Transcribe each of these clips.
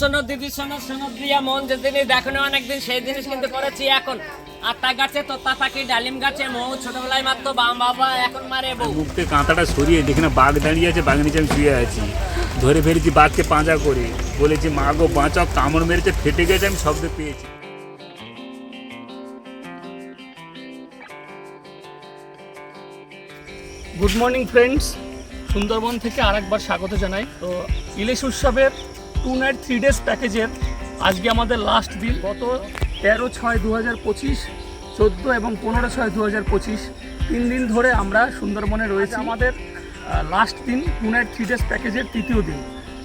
শোনো দিদি শোনো শোনো প্রিয়া মন যে জিনিস দেখো না অনেকদিন সেই জিনিস কিন্তু করেছি এখন। আত্মা গাছে তোতা পাখি ডালিম গাছে মৌ ছোটবেলায় মারতো বাম বাবা এখন মারে বউ। কাঁথাটা সরিয়ে দেখি না বাঘ দাঁড়িয়ে আছে বাঘ নিচে আমি শুয়ে আছি। ধরে ফেলেছি বাঘকে পাঁজা করে। বলেছি মা গো বাঁচাও কামড় মেরেছে ফেটে গেছে আমি শব্দ পেয়েছি। গুড মর্নিং ফ্রেন্ডস সুন্দরবন থেকে আরেকবার স্বাগত জানাই। তো ইলিশ উৎসবের টু নাইট থ্রি ডেজ প্যাকেজের আজকে আমাদের লাস্ট দিন গত তেরো ছয় দু হাজার পঁচিশ চোদ্দ এবং পনেরো ছয় দু হাজার পঁচিশ। তিন দিন ধরে আমরা সুন্দরবনে রয়েছে। আমাদের লাস্ট দিন টু নাইট থ্রি ডেজ প্যাকেজের তৃতীয় দিন।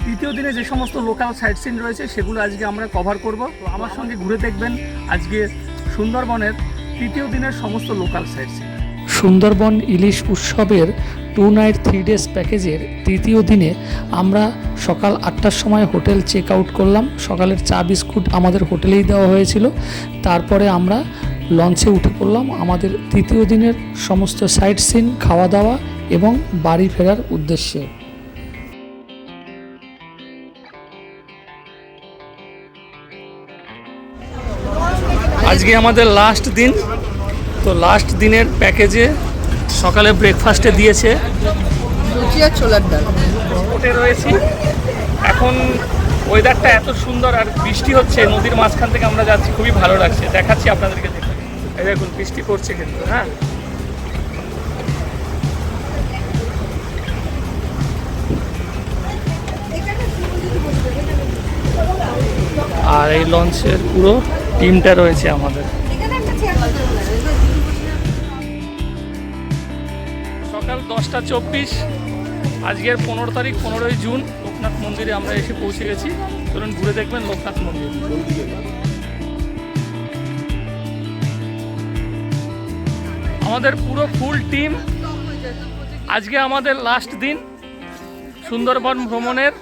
তৃতীয় দিনে যে সমস্ত লোকাল সাইট সিন রয়েছে সেগুলো আজকে আমরা কভার করব। তো আমার সঙ্গে ঘুরে দেখবেন আজকে সুন্দরবনের তৃতীয় দিনের সমস্ত লোকাল সাইট সিন সুন্দরবন ইলিশ উৎসবের টু নাইট থ্রি ডেজ প্যাকেজের তৃতীয় দিনে আমরা সকাল আটটার সময় হোটেল চেক আউট করলাম। সকালের চা বিস্কুট আমাদের হোটেলেই দেওয়া হয়েছিল। তারপরে আমরা লঞ্চে উঠে পড়লাম। আমাদের তৃতীয় দিনের সমস্ত সাইট সিন খাওয়া দাওয়া এবং বাড়ি ফেরার উদ্দেশ্যে। আজকে আমাদের লাস্ট দিন। তো লাস্ট দিনের প্যাকেজে সকালে ব্রেকফাস্টে দিয়েছে। লুচি আর ছোলার ডাল। ওটে রয়েছি। এখন ওয়েদারটা এত সুন্দর আর বৃষ্টি হচ্ছে নদীর মাঝখান থেকে আমরা যাচ্ছি খুবই ভালো লাগছে। দেখাচ্ছি আপনাদেরকে দেখুন এই দেখুন বৃষ্টি পড়ছে কিন্তু হ্যাঁ। আর এই লঞ্চের পুরো টিমটা রয়েছে আমাদের। সকাল দশটা চব্বিশ। আজকের পনেরো তারিখ, পনেরোই জুন। লোকনাথ মন্দিরে আমরা এসে পৌঁছে গেছি। চলুন ঘুরে দেখবেন লোকনাথ মন্দির। আমাদের পুরো ফুল টিম। আজকে আমাদের লাস্ট দিন সুন্দরবন ভ্রমণের।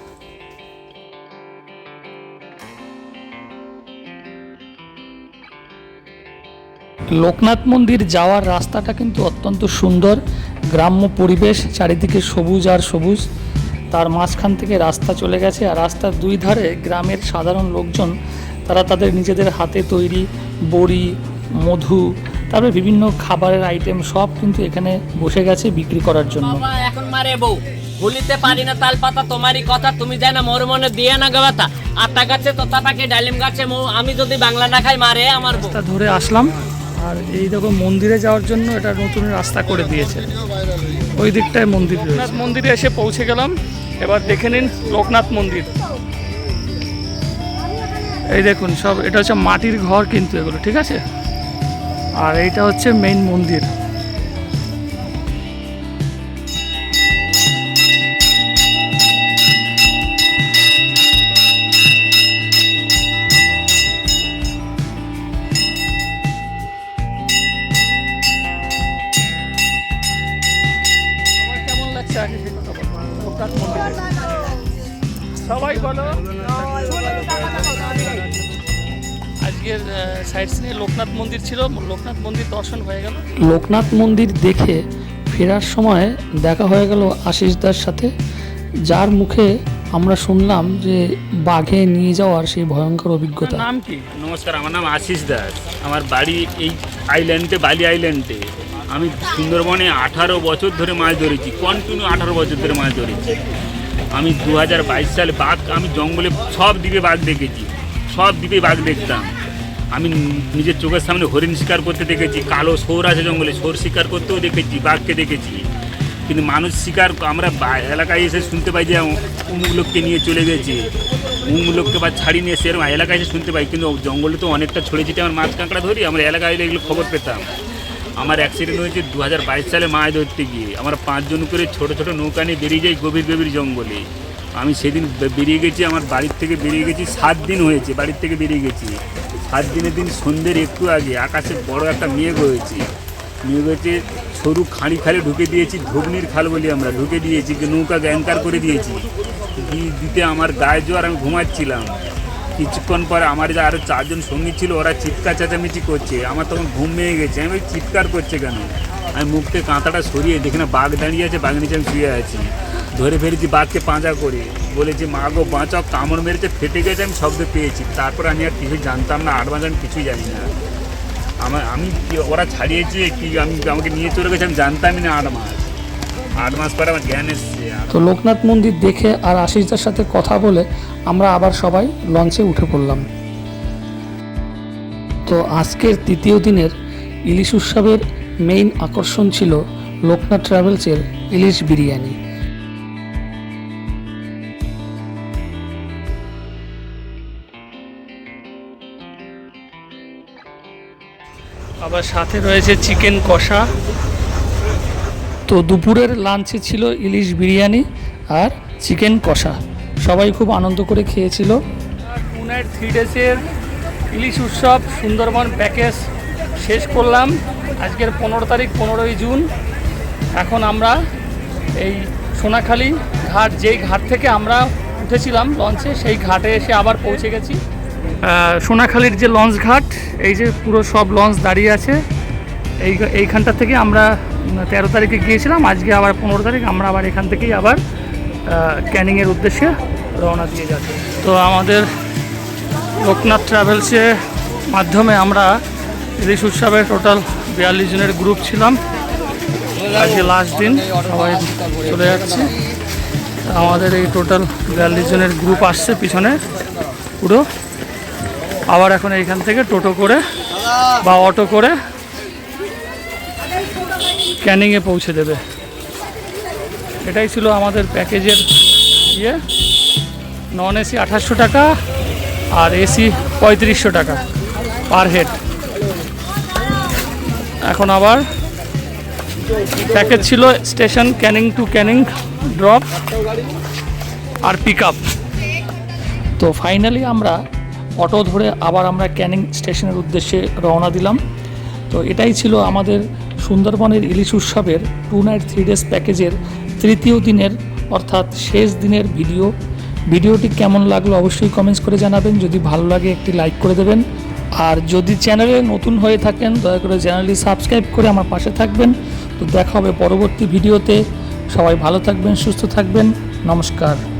লোকনাথ মন্দির যাওয়ার রাস্তাটা কিন্তু অত্যন্ত সুন্দর। গ্রাম্য পরিবেশ চারিদিকে সবুজ আর সবুজ। তার মাঝখান থেকে রাস্তা চলে গেছে আর রাস্তার দুই ধারে গ্রামের সাধারণ লোকজন তারা তাদের নিজেদের হাতে তৈরি বড়ি মধু তারপরে বিভিন্ন খাবারের আইটেম সব কিন্তু এখানে বসে গেছে বিক্রি করার জন্য। এখন মারে বউ। ভুলিতে পারি না তাল পাতা তোমারই কথা। তুমি জানো মোর মনে দিয়ে না গাবাতা আত্মা গাছে তোতা পাখি ডালিম গাছে মৌ। আমি যদি বাংলা না খাই মারে আমার রাস্তা ধরে আসলাম। আর এই দেখো মন্দিরে যাওয়ার জন্য এটা নতুন রাস্তা করে দিয়েছে। ওই দিকটায় মন্দির লোকনাথ মন্দিরে এসে পৌঁছে গেলাম। এবার দেখে নিন লোকনাথ মন্দির। এই দেখুন সব এটা হচ্ছে মাটির ঘর কিন্তু এগুলো ঠিক আছে? আর এইটা হচ্ছে মেইন মন্দির। আজকের সাইড সিনে লোকনাথ মন্দির ছিল। লোকনাথ মন্দির দর্শন হয়ে গেল। লোকনাথ মন্দির দেখে ফেরার সময় দেখা হয়ে গেল আশিসদার সাথে যার মুখে আমরা শুনলাম যে বাঘে নিয়ে যাওয়ার সেই ভয়ঙ্কর অভিজ্ঞতা। নাম কি? নমস্কার আমার নাম আশিস দাস। আমার বাড়ি এই আইল্যান্ডে বালি আইল্যান্ডে আমি সুন্দরবনে আঠারো বছর ধরে মাছ ধরেছি কন্টিনিউ আঠারো বছর ধরে মাছ ধরেছি। আমি দু হাজার বাইশ সালে বাঘ আমি জঙ্গলে সব দ্বীপে বাঘ দেখেছি সব দ্বীপে বাঘ দেখতাম। আমি নিজের চোখের সামনে হরিণ শিকার করতে দেখেছি, কালো সোর আছে জঙ্গলে সোর শিকার করতেও দেখেছি, বাঘকে দেখেছি। কিন্তু মানুষ শিকার, আমরা এলাকায় এসে শুনতে পাই যে অমুক লোককে নিয়ে চলে গেছে। অমুক লোককে বা ছাড়িয়ে নিয়ে সেরকম এলাকায় এসে শুনতে পাই, কিন্তু জঙ্গলে তো অনেকটা ছড়ে ছিটে আমার মাছ কাঁকড়া ধরি, আমরা এলাকায় এলে এগুলো খবর পেতাম। আমার অ্যাক্সিডেন্ট হয়েছে দু হাজার বাইশ সালে মাছ ধরতে গিয়ে। আমরা পাঁচজন করে ছোট ছোট নৌকা নিয়ে বেরিয়ে যাই গভীর গভীর জঙ্গলে। আমি সেদিন বেরিয়ে গেছি, আমার বাড়ির থেকে বেরিয়ে গেছি, সাত দিন হয়েছে, বাড়ির থেকে বেরিয়ে গেছি। সাত দিনের দিন সন্ধ্যের একটু আগে আকাশে বড় একটা মেঘ হয়েছে। মেঘ হয়েছে সরু খাঁড়ি খালে ঢুকে দিয়েছি, ধুবনির খাল বলি আমরা। ঢুকে দিয়েছি নৌকা গ্যাংকার করে দিয়েছি। দিতে আমার গায়ে জোয়ার, আমি ঘুমাচ্ছিলাম। কিছুক্ষণ পরে আমার যে আরও চারজন সঙ্গী ছিল, ওরা চিৎকার চেঁচামেচি করছে। আমার তখন ঘুম ভেঙে গেছে। আমি চিৎকার করছে কেন? আমি মুখ থেকে কাঁথাটা সরিয়ে দেখি না, বাঘ দাঁড়িয়ে আছে বাঘ নিচে আমি শুয়ে আছি। ধরে ফেলেছি বাঘকে পাঁজা করে। বলেছি মা গো, বাঁচাও, কামড় মেরেছে, ফেটে গেছে, আমি শব্দ পেয়েছি। তারপর আমি আর কিছু জানতাম না মাস আমি কিছুই জানি না। আমার, আমি ওরা ছাড়িয়েছে কি, আমি আমাকে নিয়ে চলে গেছে, আমি জানতামই না আট মাস। আট মাস পরে আমার জ্ঞান এসছে। তো লোকনাথ মন্দির দেখে আর আশিসদার সাথে কথা বলে আমরা আবার সবাই লঞ্চে উঠে পড়লাম। তো আজকের তৃতীয় দিনের ইলিশ উৎসবের মেইন আকর্ষণ ছিল লোকনাথ ট্রাভেলসের ইলিশ বিরিয়ানি। সাথে রয়েছে চিকেন কষা। তো দুপুরের লাঞ্চে ছিল ইলিশ বিরিয়ানি আর চিকেন কষা। সবাই খুব আনন্দ করে খেয়েছিল। টু নাইট থ্রি ডেজের ইলিশ উৎসব সুন্দরবন প্যাকেজ শেষ করলাম। আজকের পনেরো তারিখ পনেরোই জুন। এখন আমরা এই সোনাখালী ঘাট যেই ঘাট থেকে আমরা উঠেছিলাম লঞ্চে সেই ঘাটে এসে আবার পৌঁছে গেছি। সোনাখালীর যে লঞ্চ ঘাট, এই যে পুরো সব লঞ্চ দাঁড়িয়ে আছে, এই এইখানটা থেকে আমরা তেরো তারিখে গিয়েছিলাম, আজকে আবার পনেরো তারিখ, আমরা আবার এখান থেকেই আবার ক্যানিংয়ের উদ্দেশ্যে রওনা দিয়ে যাচ্ছি। তো আমাদের লোকনাথ ট্রাভেলসের মাধ্যমে আমরা ইলিশ উৎসবে টোটাল বিয়াল্লিশ জনের গ্রুপ ছিলাম। আজকে লাস্ট দিন সবাই চলে যাচ্ছে। আমাদের এই টোটাল বিয়াল্লিশ জনের গ্রুপ আসছে পিছনে পুরো। আবার এখন এইখান থেকে টোটো করে বা অটো করে ক্যানিংয়ে পৌঁছে দেবে। এটাই ছিল আমাদের প্যাকেজের ইয়ে। নন এসি আঠাশশো টাকা আর এসি পঁয়ত্রিশশো টাকা পার হেড। এখন আবার প্যাকেজ ছিল station Canning to Canning drop R pick up তো ফাইনালি আমরা অটো ধরে আবার আমরা ক্যানিং স্টেশনের উদ্দেশ্যে রওনা দিলাম। তো এটাই ছিল আমাদের সুন্দরবনের ইলিশ উৎসবের টু নাইট, থ্রি ডেজ প্যাকেজের তৃতীয় দিনের অর্থাৎ শেষ দিনের ভিডিও। ভিডিওটি কেমন লাগল অবশ্যই কমেন্টস করে জানাবেন। যদি ভালো লাগে একটি লাইক করে দেবেন। আর যদি চ্যানেলে নতুন হয়ে থাকেন, দয়া করে চ্যানেলটি সাবস্ক্রাইব করে আমার পাশে থাকবেন। তো দেখা হবে পরবর্তী ভিডিওতে। সবাই ভালো থাকবেন, সুস্থ থাকবেন। নমস্কার।